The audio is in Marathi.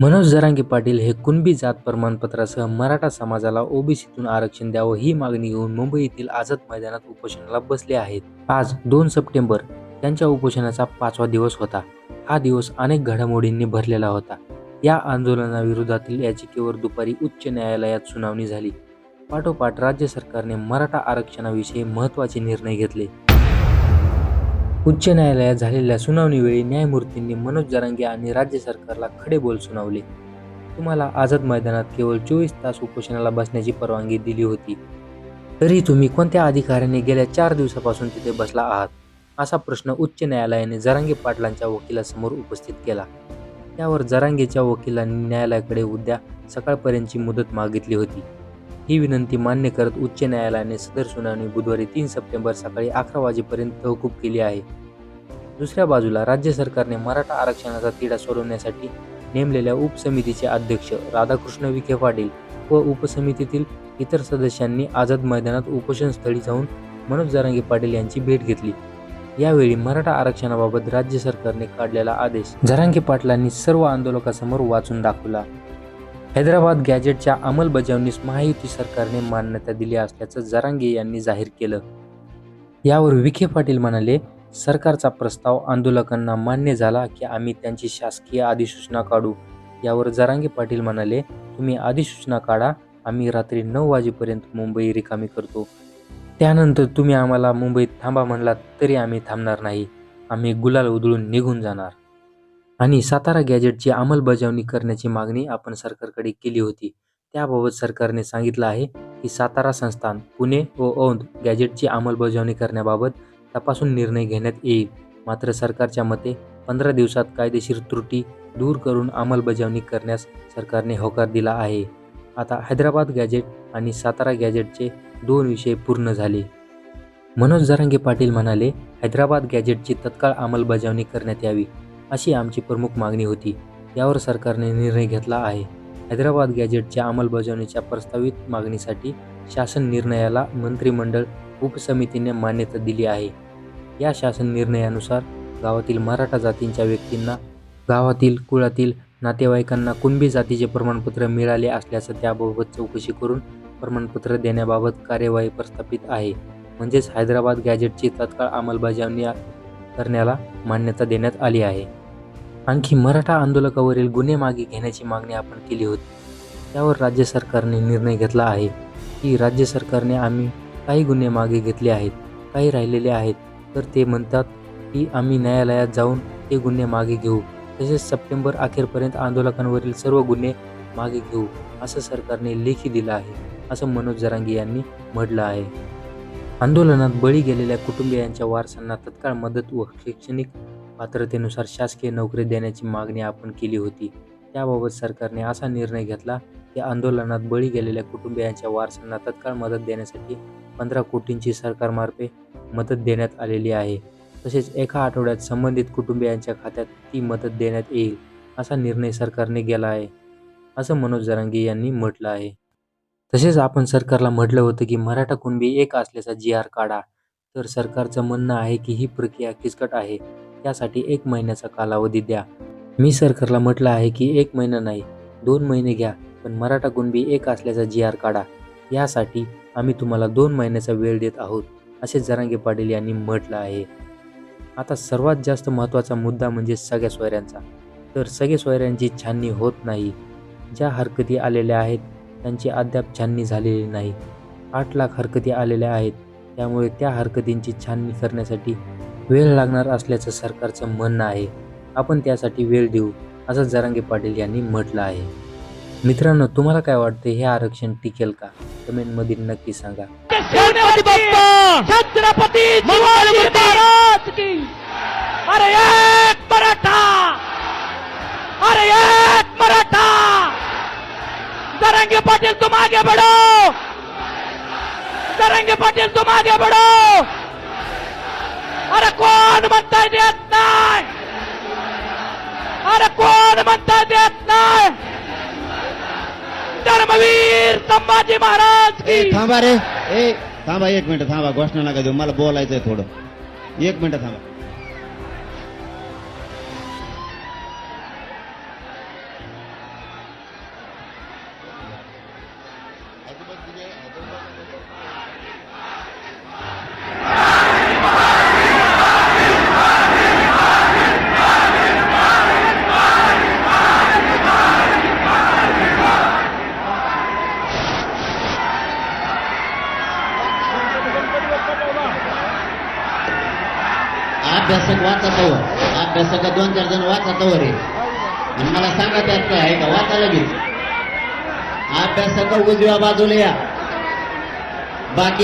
मनोज जरांगे पाटील हे कुणबी जात प्रमाणपत्रासह मराठा समाजाला ओबीसीतून आरक्षण द्यावं ही मागणी घेऊन मुंबईतील आझाद मैदानात उपोषणाला बसले आहेत. आज दोन सप्टेंबर त्यांच्या उपोषणाचा पाचवा दिवस होता. हा दिवस अनेक घडामोडींनी भरलेला होता. या आंदोलनाविरोधातील याचिकेवर दुपारी उच्च न्यायालयात सुनावणी झाली. पाठोपाठ राज्य सरकारने मराठा आरक्षणाविषयी महत्त्वाचे निर्णय घेतले. उच्च न्यायालयात झालेल्या सुनावणीवेळी न्यायमूर्तींनी मनोज जरांगे आणि राज्य सरकारला खडे बोल सुनावले. तुम्हाला आझाद मैदानात केवळ चोवीस तास उपोषणाला बसण्याची परवानगी दिली होती. तरी तुम्ही कोणत्या अधिकाऱ्याने गेल्या चार दिवसापासून तिथे बसला आहात? असा प्रश्न उच्च न्यायालयाने जरांगे पाटलांच्या वकिलासमोर उपस्थित केला. त्यावर जरांगेच्या वकिलांनी न्यायालयाकडे उद्या सकाळपर्यंतची मुदत मागितली होती. ही विनंती मान्य करत उच्च न्यायालयाने सदर सुनावणी बुधवारी तीन सप्टेंबर सकाळी अकरा वाजेपर्यंत तहकूब केली आहे. दुसऱ्या बाजूला राज्य सरकारने मराठा आरक्षणाचा तिढा सोडवण्यासाठी नेमलेल्या उपसमितीचे अध्यक्ष राधाकृष्ण विखे पाटील व उपसमितीतील इतर सदस्यांनी आझाद मैदानात उपोषणस्थळी जाऊन मनोज जरांगे पाटील यांची भेट घेतली. यावेळी मराठा आरक्षणाबाबत राज्य सरकारने काढलेला आदेश जरांगे पाटलांनी सर्व आंदोलकांसमोर वाचून दाखवला. हैदराबाद गॅजेटच्या अंमलबजावणीस महायुती सरकारने मान्यता दिली असल्याचं जरांगे यांनी जाहीर केलं. यावर विखे पाटील म्हणाले सरकारचा प्रस्ताव आंदोलकांना मान्य झाला की आम्ही त्यांची शासकीय अधिसूचना काढू. यावर जरांगे पाटील म्हणाले तुम्ही अधिसूचना काढा आम्ही रात्री नऊ वाजेपर्यंत मुंबई रिकामी करतो. त्यानंतर तुम्ही आम्हाला मुंबईत थांबा म्हणलात तरी आम्ही थांबणार नाही. आम्ही गुलाल उधळून निघून जाणार. आणि सातारा गॅजेटची अंमलबजावणी करण्याची मागणी आपण सरकारकडे केली होती. त्याबाबत सरकारने सांगितलं आहे की सातारा संस्थान पुणे व औंध गॅजेटची अंमलबजावणी करण्याबाबत तपासून निर्णय घेण्यात येईल. मात्र सरकारच्या मते पंधरा दिवसात कायदेशीर त्रुटी दूर करून अंमलबजावणी करण्यास सरकारने होकार दिला आहे. आता हैदराबाद गॅजेट आणि सातारा गॅजेटचे दोन विषय पूर्ण झाले. मनोज जरांगे पाटील म्हणाले हैदराबाद गॅजेटची तत्काळ अंमलबजावणी करण्यात यावी. अशी आमची प्रमुख मागणी होती. यावर सरकारने निर्णय घेतला आहे. हैदराबाद गॅजेटच्या अंमलबजावणीच्या प्रस्तावित मागणीसाठी शासन निर्णयाला मंत्रिमंडळ उपसमितीने मान्यता दिली आहे. या शासन निर्णयानुसार गावातील मराठा जातींच्या व्यक्तींना गावातील कुळातील नातेवाईकांना कुणबी जातीचे प्रमाणपत्र मिळाले असल्याचं त्याबाबत चौकशी करून प्रमाणपत्र देण्याबाबत कार्यवाही प्रस्थापित आहे. म्हणजेच हैदराबाद गॅजेटची तत्काळ अंमलबजावणी करण्याला मान्यता देण्यात आली आहे. आणखी मराठा आंदोलकावरील गुन्हे मागे घेण्याची मागणी आपण केली होती. त्यावर राज्य सरकारने निर्णय घेतला आहे की राज्य सरकारने आम्ही काही गुन्हे मागे घेतले आहेत काही राहिलेले आहेत तर ते म्हणतात की आम्ही न्यायालयात जाऊन ते गुन्हे मागे घेऊ. तसेच सप्टेंबर अखेरपर्यंत आंदोलकांवरील सर्व गुन्हे मागे घेऊ असं सरकारने लेखी दिलं आहे असं मनोज जरांगे यांनी म्हटलं आहे. आंदोलनात बळी गेलेल्या कुटुंबियांच्या वारसांना तत्काळ मदत व शैक्षणिक पात्रतेनुसार शासकीय नोकरी देण्याची मागणी आपण केली होती. त्याबाबत सरकारने असा निर्णय घेतला की आंदोलनात बळी गेलेल्या कुटुंबियांच्या वारसांना तत्काळ मदत देण्यासाठी पंधरा कोटींची सरकारमार्फे मदत देण्यात आलेली आहे. तसेच एका आठवड्यात संबंधित कुटुंबियांच्या खात्यात ती मदत देण्यात येईल असा निर्णय सरकारने गेला आहे असं मनोज जरांगे यांनी म्हटलं आहे. तसेच आपण सरकारला म्हटलं होतं की मराठा कुणबी एक असल्याचा जी आर काढा. तर सरकारचं म्हणणं आहे की ही प्रक्रिया किचकट आहे. त्यासाठी एक महिन्याचा कालावधी द्या. मी सरकारला म्हटलं आहे की एक महिना नाही दोन महिने घ्या पण मराठा कुणबी एक असल्याचा जी आर काढा. यासाठी आम्ही तुम्हाला दोन महिन्याचा वेळ देत आहोत असे जरांगे पाटील यांनी म्हटलं आहे. आता सर्वात जास्त महत्त्वाचा मुद्दा म्हणजे सगळ्या सोयऱ्यांचा. तर सगळे सोयऱ्यांची छाननी होत नाही. ज्या हरकती आलेल्या आहेत त्यांची अद्याप छाननी झालेली नाही. आठ लाख हरकती आलेल्या आहेत. त्यामुळे त्या हरकतींची छाननी करण्यासाठी वेळ लागणार असल्याचं सरकारचं म्हणणं आहे. आपण त्यासाठी वेळ देऊ असं जरांगे पाटील यांनी म्हटलं आहे. मित्रांनो तुम्हाला काय वाटतं हे आरक्षण टिकेल का? कमेंटमध्ये नक्की सांगा. छत्रपती बाप्पा छत्रपती शिवाजी महाराज की अरे एक मराठा अरे एक मराठा जरंगे पाटील तुम आगे बढ़ो। जरंगे पाटील तुम आगे बढ़ो। अरे कोण म्हणताय देत नाही अरे कोण म्हणताय देत नाही धर्मवीर संभाजी महाराज ए की थांबा रे। ए थांबा एक मिनिट थांबा घोषणा नका देऊ मला बोलायचंय थोडं. एक मिनिट थांबा. अभ्यासक वाचा अभ्यासक दोन चार जण वाचा आहे. आणि मला सांगा त्यात काय आहे का? वाचा लगेच. अभ्यासक उजव्या बाजूला या. बाकी